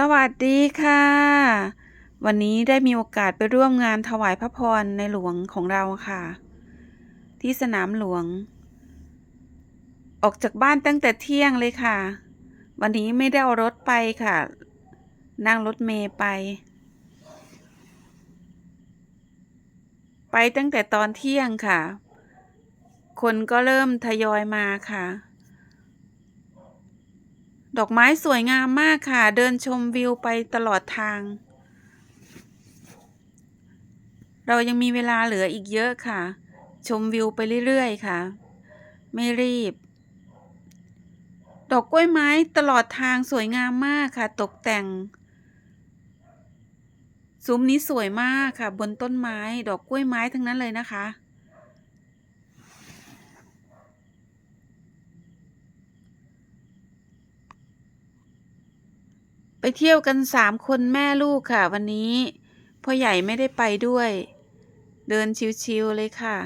สวัสดีค่ะ วันนี้ได้มีโอกาสไปร่วมงานถวายพระพรในหลวงของเราค่ะ ที่สนามหลวง ออกจากบ้านตั้งแต่เที่ยงเลยค่ะ วันนี้ไม่ได้เอารถไปค่ะ นั่งรถเมย์ไป ไปตั้งแต่ตอนเที่ยงค่ะ คนก็เริ่มทยอยมาค่ะ ดอกไม้สวยงามมากค่ะ เดินชมวิวไปตลอดทาง เรายังมีเวลาเหลืออีกเยอะค่ะ ชมวิวไปเรื่อยๆค่ะ ไม่รีบ ดอกกล้วยไม้ตลอดทางสวยงามมากค่ะ ตกแต่ง ซุ้มนี้สวยมากค่ะ บนต้นไม้ ดอกกล้วยไม้ทั้งนั้นเลยนะคะ เที่ยวกันสามคนแม่ลูกค่ะ วันนี้พ่อใหญ่ไม่ได้ไปด้วย เดินชิวๆเลยค่ะ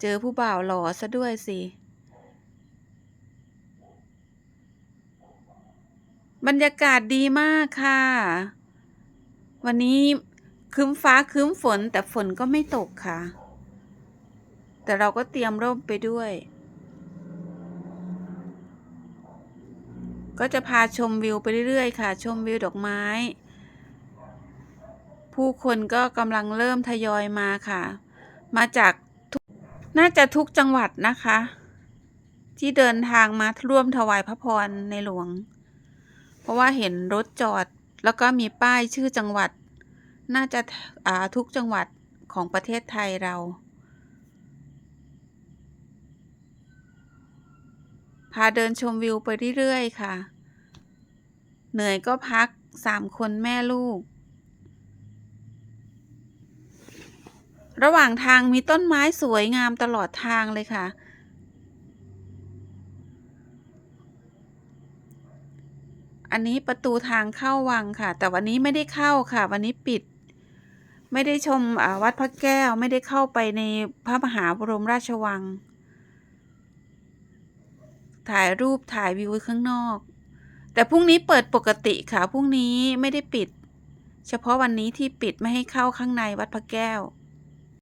เจอผู้บ่าวหล่อซะด้วยสิ บรรยากาศดีมากค่ะ วันนี้ครึ้มฟ้าครึ้มฝนแต่ฝนก็ไม่ตกค่ะ แต่เราก็เตรียมร่มไปด้วย ก็จะพาชมวิวไปเรื่อยๆ ค่ะ ชมวิวดอกไม้ ผู้คนก็กำลังเริ่มทยอยมาค่ะ มาจากน่าจะทุกจังหวัดนะคะ ที่เดินทางมาร่วมถวายพระพรในหลวง เพราะว่าเห็นรถจอดแล้วก็มีป้ายชื่อจังหวัด น่าจะาทุกจังหวัดของประเทศไทยเราาเดินชมวิวไปเรื่อยๆค่ะ เหนื่อยก็พักสามคนแม่ลูก ระหว่างทางมีต้นไม้สวยงามตลอดทางเลยค่ะ อันนี้ประตูทางเข้าวังค่ะ แต่วันนี้ไม่ได้เข้าค่ะ วันนี้ปิด ไม่ได้ชมวัดพระแก้วไม่ได้เข้าไปในพระมหาบรมราชวัง ถ่ายรูปถ่ายวิวข้างนอก แต่พรุ่งนี้เปิดปกติค่ะพรุ่งนี้ไม่ได้ปิด เฉพาะวันนี้ที่ปิดไม่ให้เข้าข้างในวัดพระแก้ว